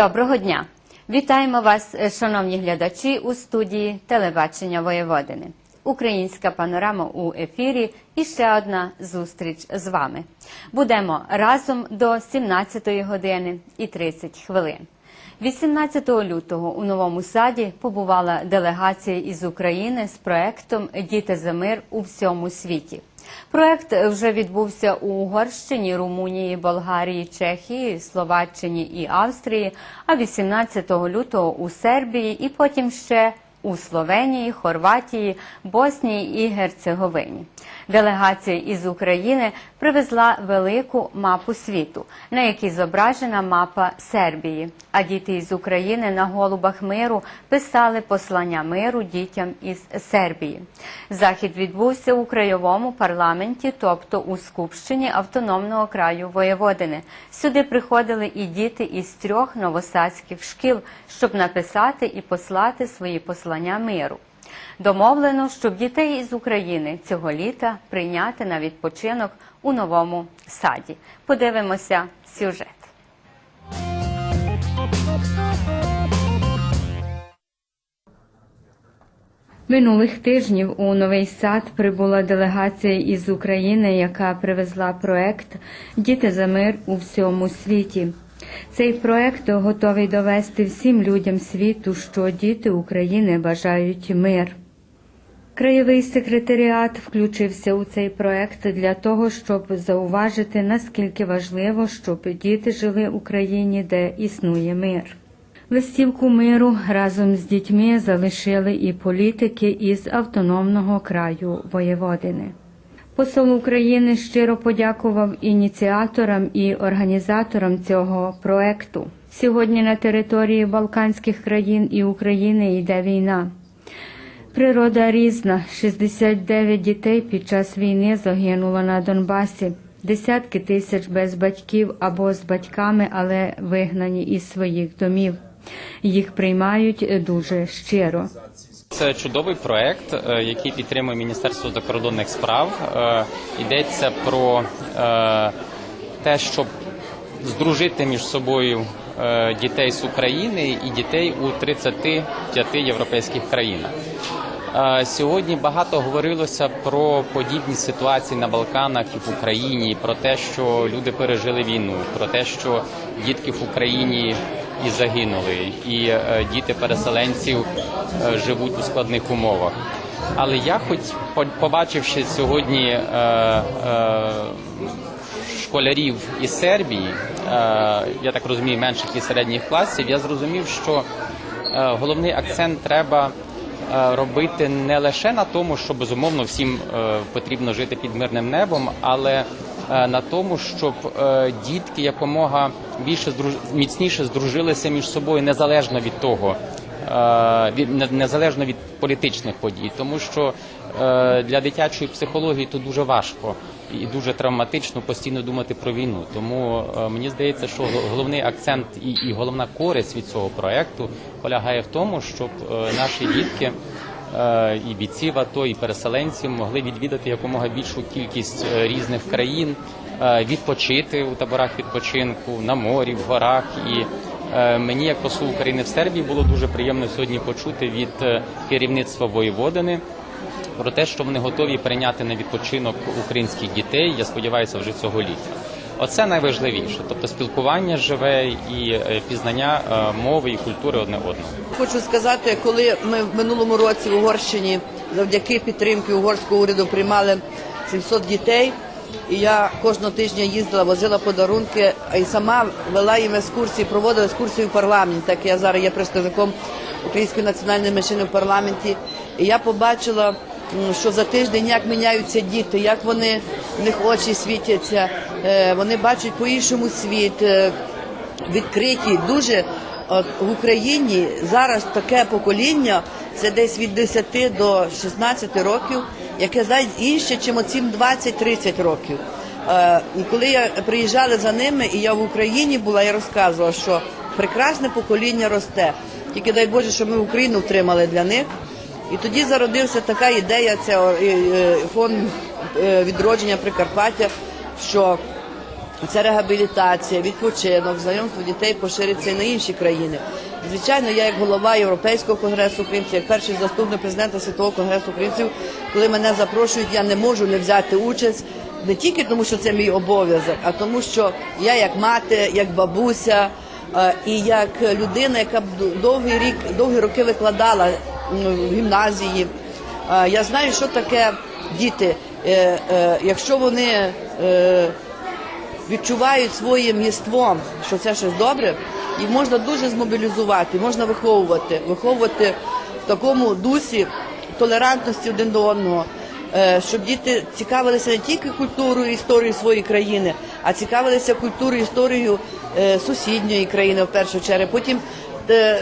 Доброго дня! Вітаємо вас, е, шановні глядачі, у студії телебачення Воєводини. Українська панорама у ефірі і ще одна зустріч з вами. Будемо разом до 17 години і 30 хвилин. 18 лютого у новому саді побувала делегація із України з проектом Діти за мир у всьому світі. Проект вже відбувся у Угорщині, Румунії, Болгарії, Чехії, Словаччині і Австрії, а 18 лютого у Сербії і потім ще у Словенії, Хорватії, Боснії і Герцеговині. Делегація із України привезла велику мапу світу, на якій зображена мапа Сербії. А діти із України на голубах миру писали послання миру дітям із Сербії. Захід відбувся у краєвому парламенті, тобто у Скупщині автономного краю Воєводини. Сюди приходили і діти із трьох новосадських шкіл, щоб написати і послати свої послання миру. Домовлено, щоб дітей із України цього літа прийняти на відпочинок у новому саді. Подивимося сюжет. Минулих тижнів у новий сад прибула делегація із України, яка привезла проект Діти за мир у всьому світі. Цей проект готовий довести всім людям світу, що діти України бажають мир. Краєвий секретаріат включився у цей проект для того, щоб зауважити, наскільки важливо, щоб діти жили в Україні, де існує мир. Листівку миру разом з дітьми залишили і політики із автономного краю Воєводини. Посол України щиро подякував ініціаторам і організаторам цього проекту. Сьогодні на території Балканських країн і України йде війна. Природа різна. 69 дітей під час війни загинуло на Донбасі. Десятки тисяч без батьків або з батьками, але вигнані із своїх домів. Їх приймають дуже щиро. Це чудовий проект, е, який підтримує Міністерство закордонних справ. Е, Йдеться про е, те, щоб здружити між собою дітей з України і дітей у 35 європейських країнах. Сьогодні багато говорилося про подібні ситуації на Балканах і в Україні, про те, що люди пережили війну, про те, що дітки в Україні і загинули, і е, діти переселенців е, живуть у складних умовах. Але я, хоч по- побачивши сьогодні е, школярів із Сербії, я так розумію, менших і середніх класів, я зрозумів, що головний акцент треба робити не лише на тому, що безумовно всім потрібно жити під мирним небом, але на тому, щоб е, дітки якомога більше міцніше здружилися між собою незалежно від того. е, незалежно від політичних подій, тому що е, для дитячої психології то дуже важко і дуже травматично постійно думати про війну. Тому е, мені здається, що головний акцент і, головна користь від цього проекту полягає в тому, щоб е, наші дітки е, і бійців АТО, і переселенців могли відвідати якомога більшу кількість е, різних країн, е, відпочити у таборах відпочинку на морі, в горах. І е, мені, як послу України в Сербії, було дуже приємно сьогодні почути від е, керівництва воєводини про те, що вони готові прийняти на відпочинок українських дітей. Я сподіваюся, вже цього літа. Оце найважливіше, тобто спілкування живе і е, пізнання е, мови і культури одне одного. Хочу сказати, коли ми в минулому році в Угорщині завдяки підтримки угорського уряду приймали 700 дітей, і я кожного тижня їздила, возила подарунки, й сама вела їм екскурсії, проводила екскурсії в парламенті, так я зараз є представником української національної меншини в парламенті. І я побачила, що за тиждень як міняються діти, як вони в них очі світяться, е, вони бачать по-іншому світ. е, відкриті. Дуже от, в Україні зараз таке покоління, це десь від 10 до 16 років, яке знає інше, чим оцім 20-30 років. Е, і коли я приїжджала за ними, і я в Україні була, я розказувала, що прекрасне покоління росте. Тільки дай Боже, що ми Україну втримали для них. І тоді зародився така ідея, це фонд е, відродження Прикарпаття, що Ця реабілітація, відпочинок, знайомство дітей пошириться і на інші країни. Звичайно, я як голова Європейського конгресу українців, як перший заступник президента Світового конгресу українців, коли мене запрошують, я не можу не взяти участь. Не тільки тому, що це мій обов'язок, а тому, що я як мати, як бабуся е, і як людина, яка довгий рік, довгі роки викладала в гімназії. Я знаю, що таке діти, Е, е, якщо вони е, відчувають своїм єством, що це щось добре, їх можна дуже змобілізувати, можна виховувати, виховувати в такому дусі толерантності один до одного. Щоб діти цікавилися не тільки культурою і історією своєї країни, а цікавилися культурою і історією сусідньої країни в першу чергу. Потім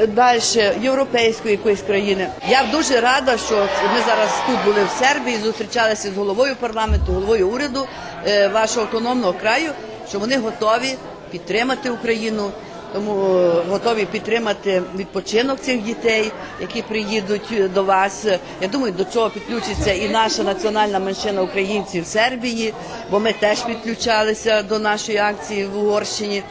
далі європейської якоїсь країни. Я дуже рада, що ми зараз тут були в Сербії, зустрічалися з головою парламенту, головою уряду е, вашого автономного краю, що вони готові підтримати Україну. Тому е, готові підтримати відпочинок цих дітей, які приїдуть е, до вас. Я думаю, до цього підключиться і наша національна меншина українців в Сербії, бо ми теж підключалися до нашої акції в Угорщині.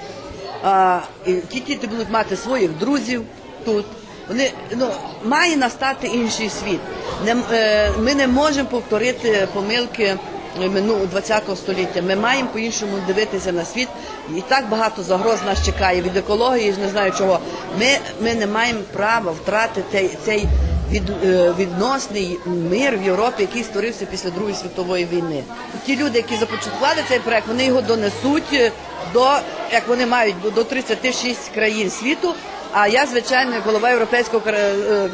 А, і ті діти будуть мати своїх друзів тут. Вони ну має настати інший світ. Не, е, ми не можемо повторити помилки минулого 20-го століття. Ми маємо по-іншому дивитися на світ. І так багато загроз нас чекає від екології, не знаю чого. Ми, ми не маємо права втратити цей, цей від, е, відносний мир в Європі, який створився після Другої світової війни. Ті люди, які започаткували цей проект, вони його донесуть е, до як вони мають до 36 країн світу. А я, звичайно, голова Європейського е,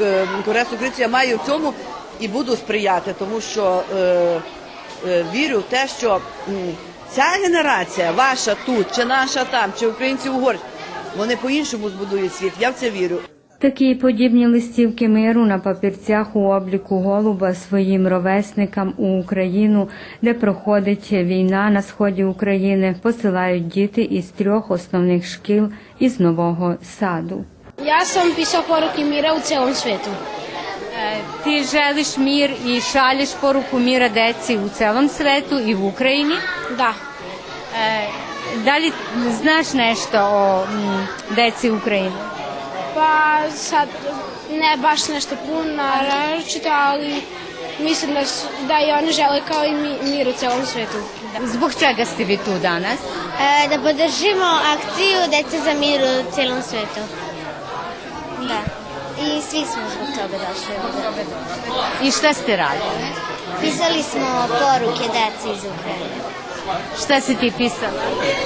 е, конгресу українців, я маю в цьому і буду сприяти, тому що е, е, вірю в те, що ця генерація, ваша тут, чи наша там, чи українці угорці, вони по-іншому збудують світ. Я в це вірю. Такі подібні листівки миру на папірцях у обліку голуба своїм ровесникам у Україну, де проходить війна на сході України, посилають діти із трьох основних шкіл із нового саду. Ja sam pisao poruke mira u celom svetu. Ти želiš мір і шалиш поруку міра u celom svetu i u Ukrajini. Da. Da li znaš nešto o mm, deci Ukrajine? Pa sad ne baš nešto puno naročito, ali mislim da, su, da i one žele kao i mi, mir u celom svetu. Zbog čega ste vi tu danas? E, da podržimo akciju Deca za mir u cijelom svetu. Da. I svi smo zbog toga došli. I šta ste radili? Pisali smo poruke deci iz Ukrajine. Šta si ti pisala?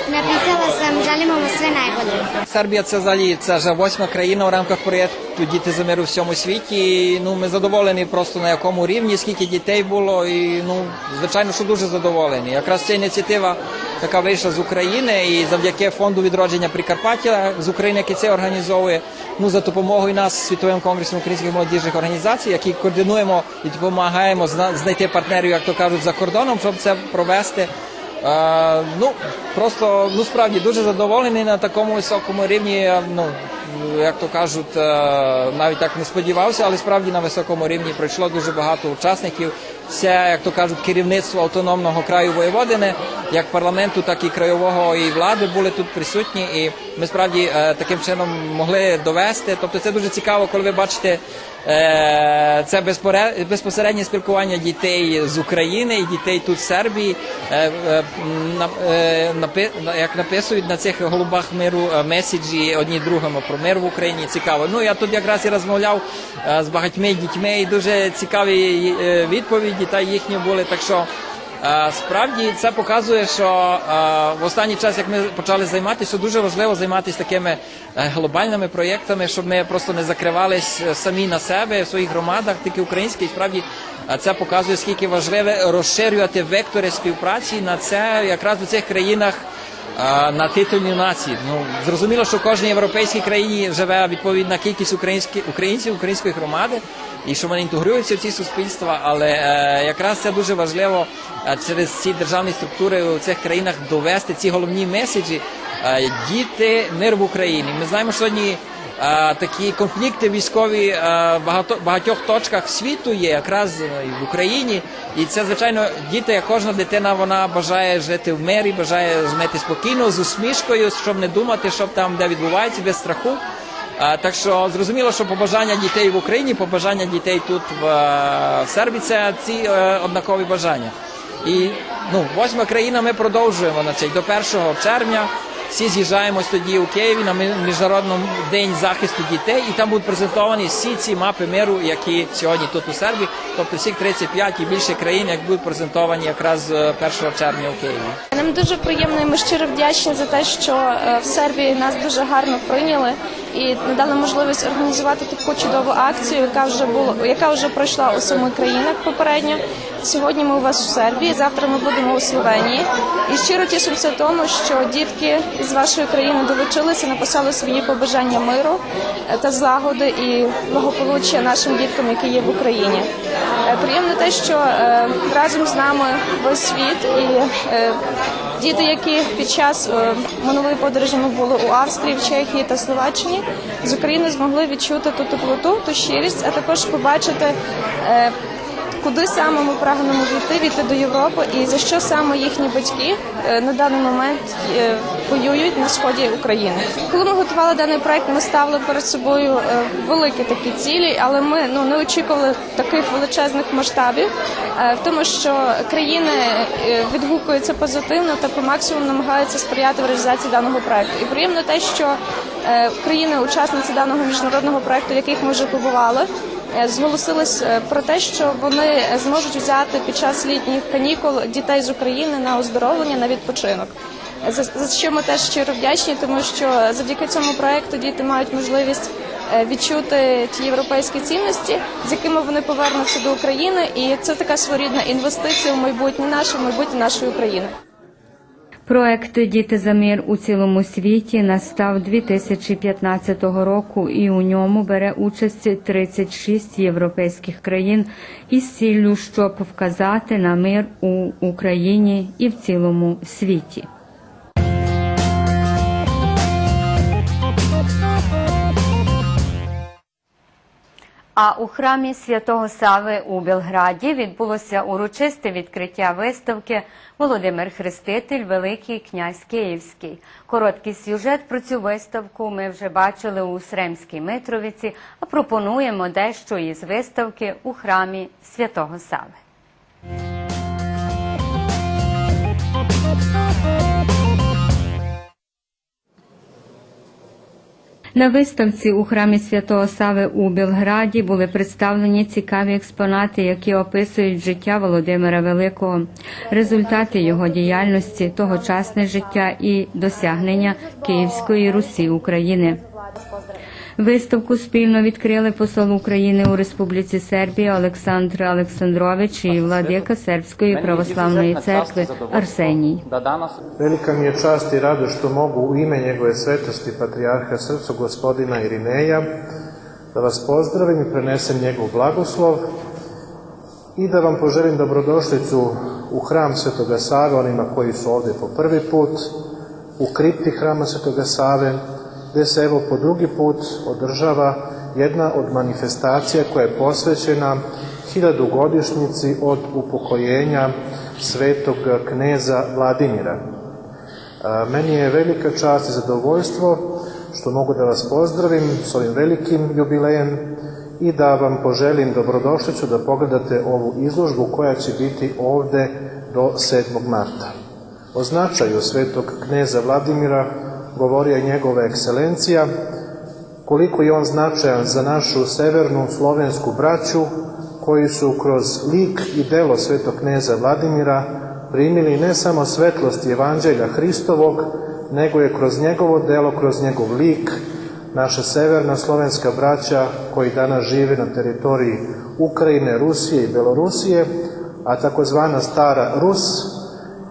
Napisala sam želimo vam sve najbolje. Сербія це взагалі це вже восьма країна в рамках проєкту Діти за мир у всьому світі. І, ну ми задоволені просто на якому рівні, скільки дітей було. І ну звичайно, що дуже задоволені. Якраз ця ініціатива, яка вийшла з України, і завдяки фонду відродження Прикарпаття з України, який це організовує. Ну за допомогою нас світовим конгресом українських молодіжних організацій, які координуємо і допомагаємо зна- знайти партнерів, як то кажуть, за кордоном, щоб це провести. Ну просто ну справді дуже задоволений на такому високому рівні. Ну як то кажуть, навіть так не сподівався, але справді на високому рівні пройшло дуже багато учасників. Все, як то кажуть, керівництво автономного краю Воєводини, як парламенту, так і краєвого і влади були тут присутні, і ми справді е, таким чином могли довести. Тобто, це дуже цікаво, коли ви бачите. Е, Це безпосереднє спілкування дітей з України і дітей тут в Сербії. Е, е, Як написують на цих голубах миру меседжі одні другому про мир в Україні. Цікаво. Ну я тут якраз і розмовляв з багатьми дітьми, і дуже цікаві відповіді та їхні були. Так що Справді це показує, що е, в останній час, як ми почали займатися, дуже важливо займатися такими е, глобальними проєктами, щоб ми просто не закривались е, самі на себе в своїх громадах, тільки українські. І справді е, це показує, скільки важливе розширювати вектори співпраці на це якраз у цих країнах. На титульні нації. Ну зрозуміло, що в кожній європейській країні живе відповідна кількість українських українців, української громади, і що вони інтегруються в ці суспільства. Але е, якраз це дуже важливо е, через ці державні структури у цих країнах довести ці головні меседжі, е, діти, мир в Україні. Ми знаємо, що сьогодні такі конфлікти військові в багато, багатьох точках світу є, якраз е, і в Україні. І це, звичайно, діти, як кожна дитина, вона бажає жити в мирі, бажає жити спокійно, з усмішкою, щоб не думати, що там де відбувається, без страху. Так що зрозуміло, що побажання дітей в Україні, побажання дітей тут в, е, в Сербії це ці е, однакові бажання. І ну, восьма країна ми продовжуємо на цей до 1 червня. Всі з'їжджаємось тоді у Києві на Мі- міжнародному день захисту дітей, і там будуть презентовані всі ці мапи миру, які сьогодні тут у Сербії, тобто всіх 35 і більше країн, як будуть презентовані якраз е, 1 червня у Києві. Нам дуже приємно і ми щиро вдячні за те, що е, в Сербії нас дуже гарно прийняли і надали можливість організувати таку чудову акцію, яка вже була, яка вже пройшла у семи країнах попередньо. Сьогодні ми у вас в Сербії, завтра ми будемо у Словенії. І щиро тішимося тому, що дітки з вашої країни долучилися, написали свої побажання миру е, та злагоди і благополуччя нашим діткам, які є в Україні. Е, Приємно те, що е, разом з нами весь світ і діти, які під час е, минулої подорожі ми були у Австрії, в Чехії та Словаччині, з України змогли відчути ту теплоту, ту щирість, а також побачити. е, Куди саме ми прагнемо війти, війти до Європи, і за що саме їхні батьки е, на даний момент воюють на сході України? Коли ми готували даний проект, ми ставили перед собою е, великі такі цілі, але ми ну не очікували таких величезних масштабів, е, в тому, що країни е, відгукуються позитивно та по максимуму намагаються сприяти в реалізації даного проекту. І приємно те, що країни-учасниці даного міжнародного проекту, в яких ми вже побували. Зголосились про те, що вони зможуть взяти під час літніх канікул дітей з України на оздоровлення на відпочинок. За, за що ми теж щиро вдячні, тому що завдяки цьому проекту діти мають можливість е, відчути ті європейські цінності, з якими вони повернуться до України, і це така своєрідна інвестиція в майбутнє наше, в майбутнє нашої України. Проект Діти за мир у цілому світі настав 2015 року, і у ньому бере участь 36 європейських країн із ціллю, щоб вказати на мир у Україні і в цілому світі. А у храмі святого Сави у Белграді відбулося урочисте відкриття виставки Володимир Хреститель, Великий князь Київський. Короткий сюжет про цю виставку ми вже бачили у Сремській Митровиці, а пропонуємо дещо із виставки у храмі святого Сави. На виставці у храмі Святого Сави у Білграді були представлені цікаві експонати, які описують життя Володимира Великого, результати його діяльності, тогочасне життя і досягнення Київської Русі України. Виставку спільно відкрили посол України у Республіці Сербія Олександр Олександрович і владика Сербської православної церкви Арсеній. Velika mi je čast i rado što mogu u ime njegove svetosti Patrijarha Srpskog gospodina Irineja da vas pozdravim i prenesem njegov blagoslov i da vam poželim dobrodošlicu u hram Svetoga Save, onima koji su ovdje po prvi put, u kripti hrama Svetoga Save, gde se evo po drugi put održava jedna od manifestacija koja je posvećena hiljadugodišnjici od upokojenja svetog kneza Vladimira. Meni je velika čast i zadovoljstvo što mogu da vas pozdravim s ovim velikim jubilejem i da vam poželim dobrodošlicu da pogledate ovu izložbu koja će biti ovde do 7. marta. O značaju svetog kneza Vladimira govorio je njegova ekscelencija, koliko je on značajan za našu severnu slovensku braću koji su kroz lik i delo svetog kneza Vladimira primili ne samo svetlost Evanđelja Hristovog, nego je kroz njegovo delo, kroz njegov lik, naša severna slovenska braća koji danas žive na teritoriji Ukrajine, Rusije i Belorusije, a takozvana stara Rus,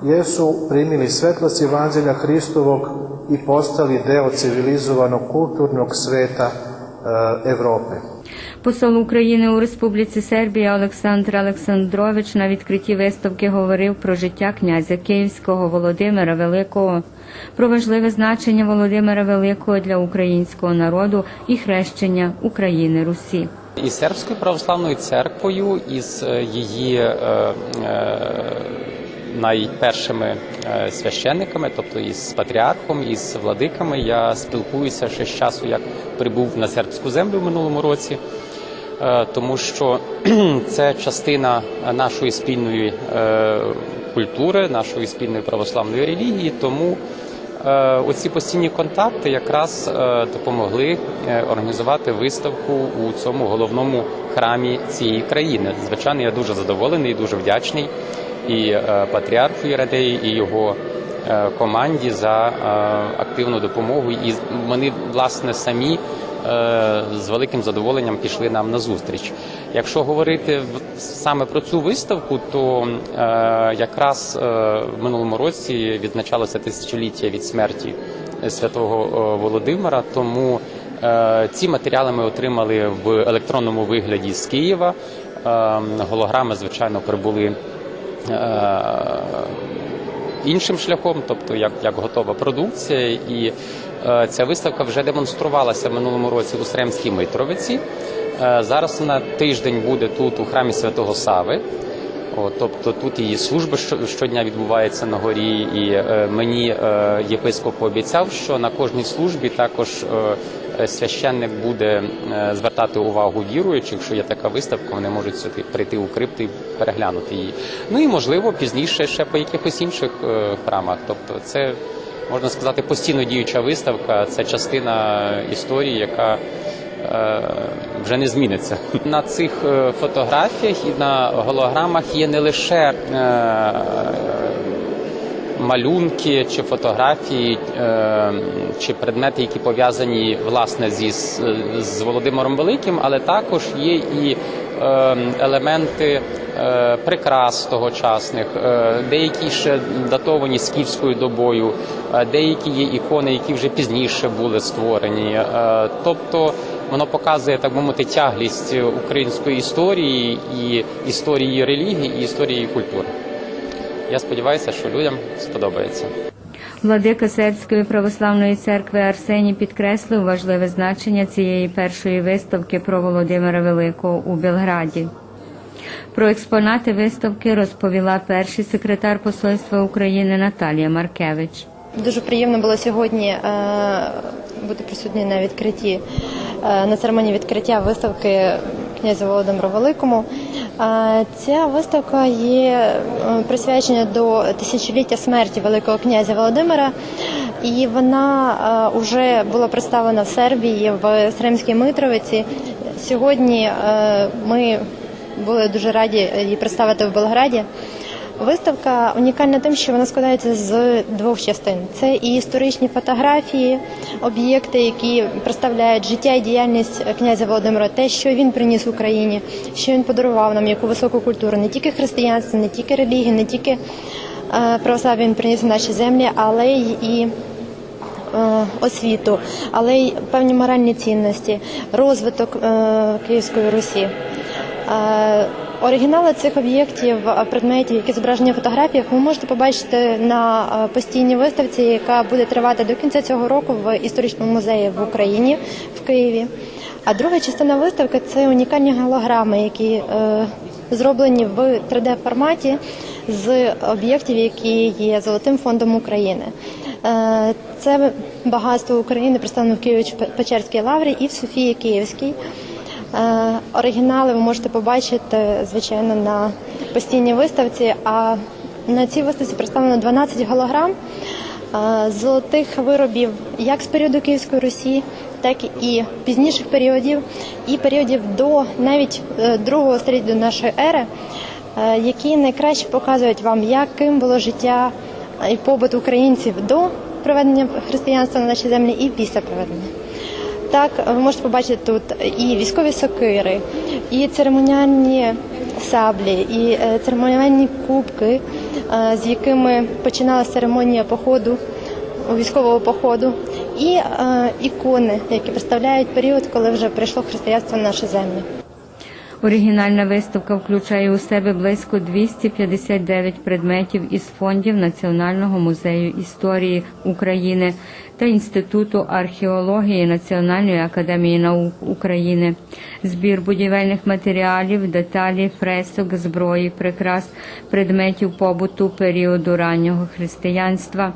jesu primili svetlost Evanđelja Hristovog i postali deo civilizovanog kulturnog sveta e, Evrope. Посол України у Республіці Сербія Олександр Олександрович на відкритті виставки говорив про життя князя Київського Володимира Великого, про важливе значення Володимира Великого для українського народу і хрещення України Русі. із сербською православною церквою, із е, її е, е, найпершими е, священниками, тобто із патріархом, із владиками. Я спілкуюся ще з часу, як прибув на сербську землю в минулому році. Е, Тому що це частина нашої спільної е, культури, нашої спільної православної релігії. Тому Оці постійні контакти якраз допомогли організувати виставку у цьому головному храмі цієї країни. Звичайно, я дуже задоволений, і дуже вдячний і е, патріарху Єрадеї, і його е, команді за е, активну допомогу. І вони власне самі з великим задоволенням пішли нам на зустріч. Якщо говорити саме про цю виставку, то якраз в минулому році відзначалося тисячоліття від смерті святого Володимира. Тому ці матеріали ми отримали в електронному вигляді з Києва. Е, Голограми, звичайно, прибули. Е, іншим шляхом, тобто як, як готова продукція, і е, ця виставка вже демонструвалася минулому році у Сремській Митровиці. Е, зараз вона тиждень буде тут у храмі Святого Сави. О, тобто тут її служба щодня відбувається на горі, і е, мені е, єпископ пообіцяв, що на кожній службі також е, священник буде е, звертати увагу віруючих, що є така виставка, вони можуть сюди прийти у крипти і переглянути її. Ну і можливо пізніше ще по якихось інших е, храмах. Тобто, це можна сказати постійно діюча виставка, це частина історії, яка е, вже не зміниться. На цих е, фотографіях і на голограмах є не лише е, малюнки чи фотографії, е, чи предмети, які пов'язані власне зі з, Володимиром Великим, але також є і е, елементи е, прикрас тогочасних, деякі ще датовані скіфською добою, деякі є ікони, які вже пізніше були створені. Тобто воно показує так би мовити тяглість української історії і історії релігії, і історії культури. Я сподіваюся, що людям сподобається. Владика Сербської православної церкви Арсеній підкреслив важливе значення цієї першої виставки про Володимира Великого у Белграді. Про експонати виставки розповіла перший секретар Посольства України Наталія Маркевич. Дуже приємно було сьогодні е, бути присутньою на відкритті е, на церемонії відкриття виставки князя Володимиру Великому. Е, Ця виставка є е, присвячена до тисячоліття смерті Великого князя Володимира, і вона вже була представлена в Сербії в Сремській Митровиці. Сьогодні е, ми були дуже раді її представити в Белграді. Виставка унікальна тим, що вона складається з двох частин: це і історичні фотографії, об'єкти, які представляють життя і діяльність князя Володимира, те, що він приніс Україні, що він подарував нам, яку високу культуру, не тільки християнство, не тільки релігію, не тільки е, православ'я він приніс в наші землі, але й і е, освіту, але й певні моральні цінності, розвиток е, Київської Русі. Оригінали цих об'єктів, е, предметів, які зображені в фотографіях, ви можете побачити на е, постійній виставці, яка буде тривати до кінця цього року в історичному музеї в Україні в Києві. А друга частина виставки це унікальні голограми, які е, зроблені в 3D форматі з об'єктів, які є золотим фондом України. Це багатство України представлено в Києво-Печерській лаврі і в Софії Київській. Е, Оригінали ви можете побачити, звичайно, на постійній виставці. А на цій виставці представлено 12 голограм е, золотих виробів як з періоду Київської Русі, так і пізніших періодів, і періодів до навіть е, другого століття нашої ери, які найкраще показують вам, яким було життя і побут українців до приведення християнства на наші землі і після приведення. Так, ви можете побачити тут і військові сокири, і церемоніальні саблі, і е, церемоніальні кубки, е, з якими починалася церемонія походу, військового походу, і е, ікони, які представляють період, коли вже прийшло християнство на наші землі. Оригінальна виставка включає у себе близько 259 предметів із фондів Національного музею історії України та Інституту археології Національної академії наук України, збір будівельних матеріалів, деталі, фресок, зброї, прикрас, предметів побуту періоду раннього християнства.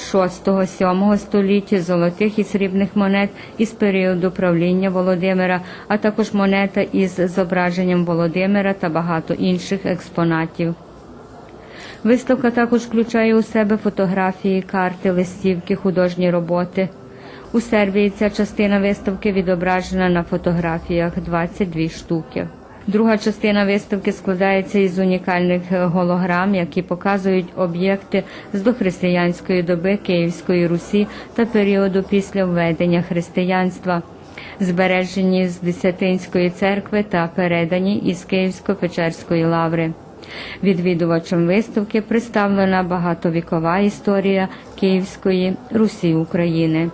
6-7 століття золотих і срібних монет із періоду правління Володимира, а також монета із зображенням Володимира та багато інших експонатів. Виставка також включає у себе фотографії, карти, листівки, художні роботи. У Сербії ця частина виставки відображена на фотографіях 22 штуки. Друга частина виставки складається із унікальних е, голограм, які показують об'єкти з дохристиянської доби Київської Русі та періоду після введення християнства, збережені з Десятинської церкви та передані із Київсько-Печерської лаври. Відвідувачам виставки представлена багатовікова історія Київської Русі України.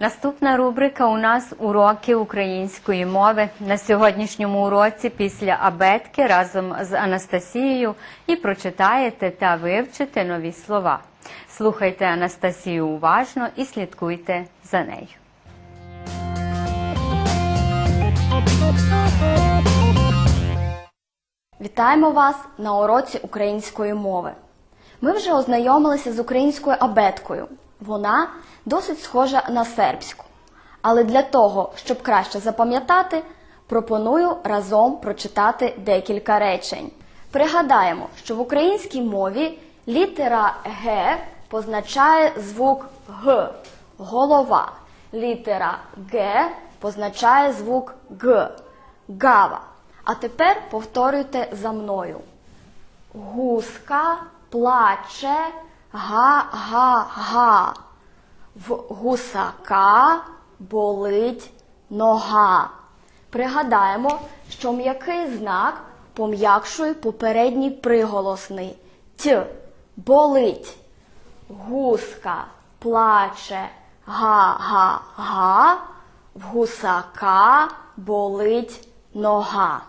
Наступна рубрика у нас уроки української мови. На сьогоднішньому уроці після абетки разом з Анастасією і прочитаєте та вивчите нові слова. Слухайте Анастасію уважно і слідкуйте за нею. Вітаємо вас на уроці української мови. Ми вже ознайомилися з українською абеткою. Вона досить схожа на сербську. Але для того, щоб краще запам'ятати, пропоную разом прочитати декілька речень. Пригадаємо, що в українській мові літера Г позначає звук Г голова. Літера Г позначає звук Г гава. А тепер повторюйте за мною. Гуска плаче га-га-га. В гусака болить нога. Пригадаємо, що м'який знак пом'якшує попередній приголосний т болить. Гуска плаче га-га-га. В гусака болить нога.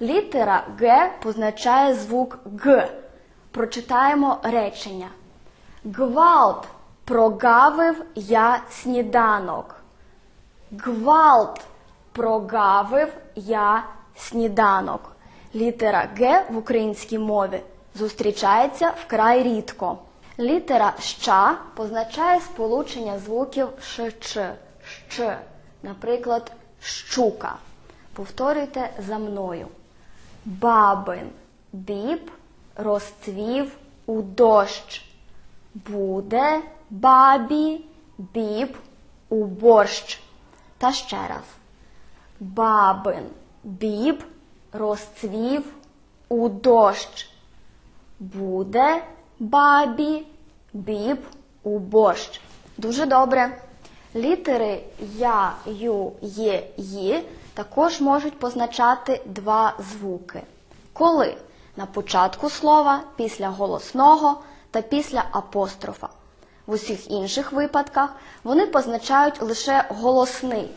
Літера Г позначає звук Г. Прочитаємо речення. Гвалт прогавив я сніданок. Гвалт прогавив я сніданок. Літера Г в українській мові зустрічається вкрай рідко. Літера ща позначає сполучення звуків ш-ч, щ, наприклад, щука. Повторюйте за мною. Бабин біб розцвів у дощ. Буде бабі біб у борщ. Та ще раз. Бабин біб розцвів у дощ. Буде бабі біб у борщ. Дуже добре. Літери я, ю, є, ї також можуть позначати два звуки. Коли на початку слова, після голосного та після апострофа. В усіх інших випадках вони позначають лише голосний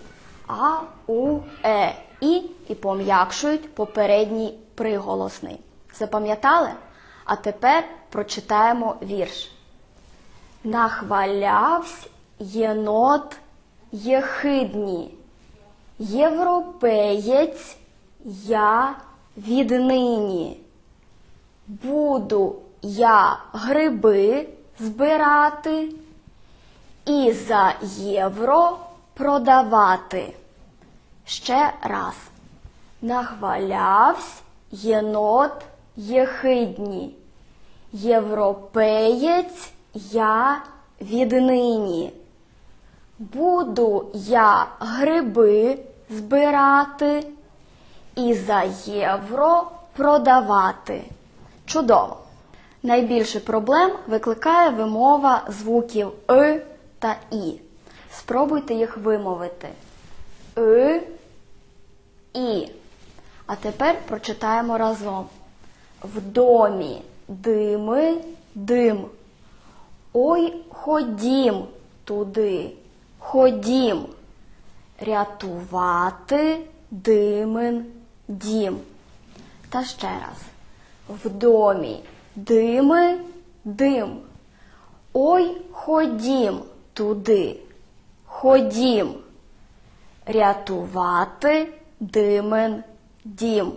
а, у, е, і і пом'якшують попередній приголосний. Запам'ятали? А тепер прочитаємо вірш. Нахвалявсь єнот єхидні, європеєць я віднині. Буду я гриби збирати і за євро продавати. Ще раз. Нахвалявсь єнот єхидні. Європеєць я віднині. Буду я гриби збирати і за євро продавати. Чудово! Найбільше проблем викликає вимова звуків «и» та І. Спробуйте їх вимовити. «И», «і». А тепер прочитаємо разом. В домі дими, дим. Ой, ходім туди, ходім. Рятувати димин дім. Та ще раз. В домі дими, дим. Ой, ходім туди, ходім. Рятувати димин дім.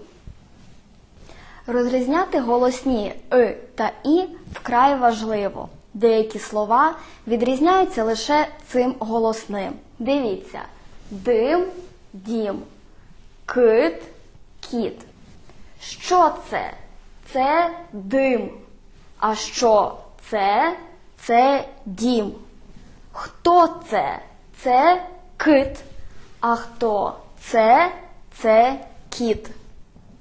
Розрізняти голосні «и» та І вкрай важливо. Деякі слова відрізняються лише цим голосним. Дивіться: дим, дім, кит, кіт. Що це? Це дим. А що це? Це дім. Хто це? Це кит. А хто це? Це кіт.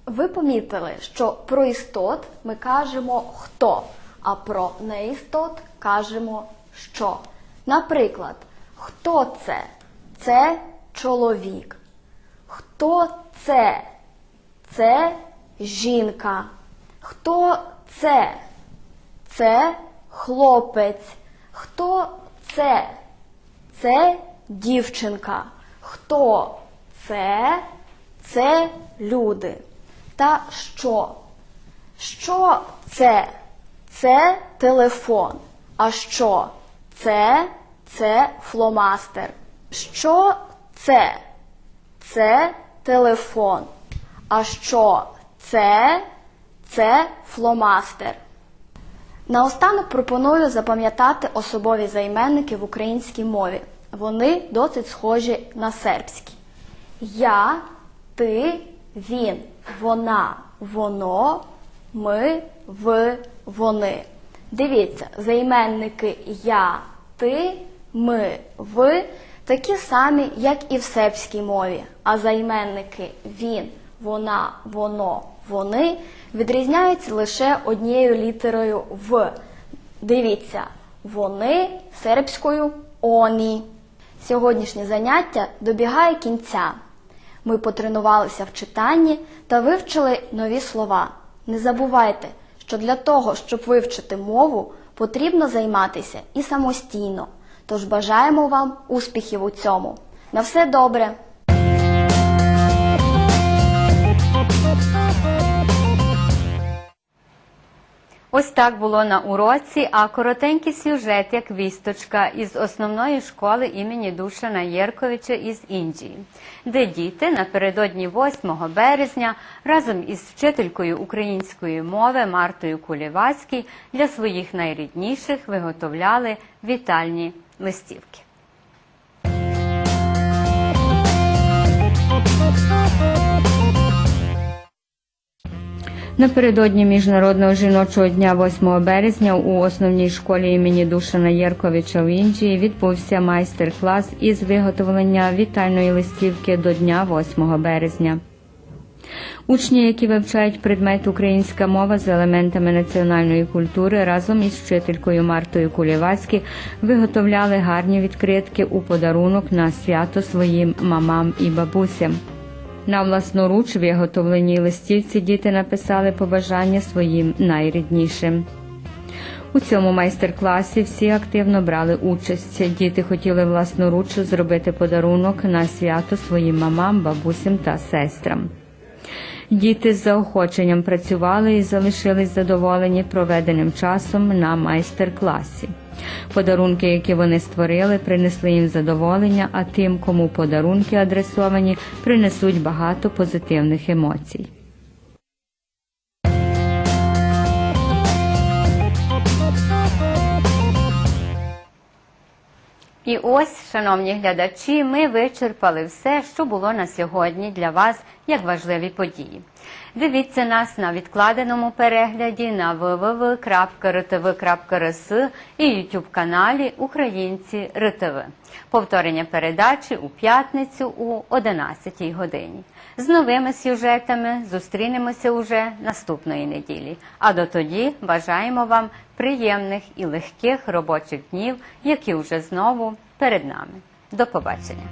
Ви помітили, що про істот ми кажемо хто, а про неістот кажемо що. Наприклад, хто це? Це чоловік. Хто це? Це жінка. Хто це? Це хлопець. Хто це? Це дівчинка. Хто це? Це люди. Та що? Що це? Це телефон. А що? Це це фломастер. Що це? Це телефон. А що це? Це фломастер. Наостанок пропоную запам'ятати особові займенники в українській мові. Вони досить схожі на сербські. Я, ти, він, вона, воно, ми, ви, вони. Дивіться, займенники я, ти, ми, ви такі самі, як і в сербській мові. А займенники він, вона, воно, вони відрізняються лише однією літерою в. Дивіться, вони сербською оні. Сьогоднішнє заняття добігає кінця. Ми потренувалися в читанні та вивчили нові слова. Не забувайте, що для того, щоб вивчити мову, потрібно займатися і самостійно. Тож бажаємо вам успіхів у цьому. На все добре! Ось так було на уроці, а коротенький сюжет, як вісточка із основної школи імені Душана Єрковича із Індії, де діти напередодні 8 березня разом із вчителькою української мови Мартою Кулівацькій для своїх найрідніших виготовляли вітальні листівки. Напередодні Міжнародного жіночого дня 8 березня у основній школі імені Душана Єрковича в Індії відбувся майстер-клас із виготовлення вітальної листівки до дня 8 березня. Учні, які вивчають предмет українська мова з елементами національної культури, разом із вчителькою Мартою Кулєвацькі виготовляли гарні відкритки у подарунок на свято своїм мамам і бабусям. На власноруч виготовленій листівці діти написали побажання своїм найріднішим. У цьому майстер-класі всі активно брали участь. Діти хотіли власноруч зробити подарунок на свято своїм мамам, бабусям та сестрам. Діти з заохоченням працювали і залишились задоволені проведеним часом на майстер-класі. Подарунки, які вони створили, принесли їм задоволення, а тим, кому подарунки адресовані, принесуть багато позитивних емоцій. І ось, шановні глядачі, ми вичерпали все, що було на сьогодні для вас як важливі події. Дивіться нас на відкладеному перегляді на www.rtv.rs і YouTube каналі Українці РТВ. Повторення передачі у п'ятницю у 11 годині. З новими сюжетами зустрінемося уже наступної неділі. А дотоді бажаємо вам приємних і легких робочих днів, які вже знову перед нами. До побачення.